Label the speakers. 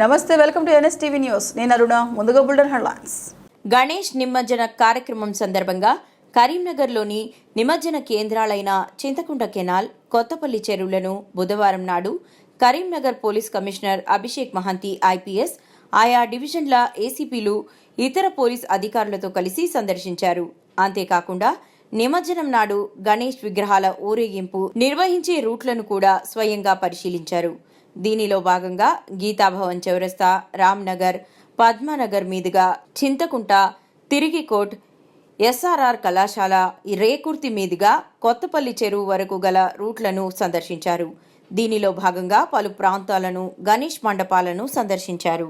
Speaker 1: నమస్తే welcome to N S TV news. నేను అరుణ ముందుగా బుల్డన్ హెడ్లైన్స్.
Speaker 2: గణేష్ నిమజ్జన కార్యక్రమం సందర్భంగా కరీంనగర్లోని నిమజ్జన కేంద్రాలైన చింతకుంట కెనాల్ కొత్తపల్లి చెరువులను బుధవారం నాడు Karimnagar police commissioner Abhishek Mahanti IPS ఆయా డివిజన్ల ఏసీపీలు ఇతర పోలీస్ అధికారులతో కలిసి సందర్శించారు. అంతేకాకుండా నిమజ్జనం నాడు గణేష్ విగ్రహాల ఊరేగింపు నిర్వహించే రూట్లను కూడా స్వయంగా పరిశీలించారు. దీనిలో భాగంగా గీతాభవన్ చౌరస్తా రామ్నగర్ పద్మానగర్ మీదుగా చింతకుంట తిరిగికోట్ ఎస్ఆర్ఆర్ కళాశాల రేకుర్తి మీదుగా కొత్తపల్లి చెరువు వరకు గల రూట్లను సందర్శించారు. దీనిలో భాగంగా పలు ప్రాంతాలను గణేష్ మండపాలను సందర్శించారు.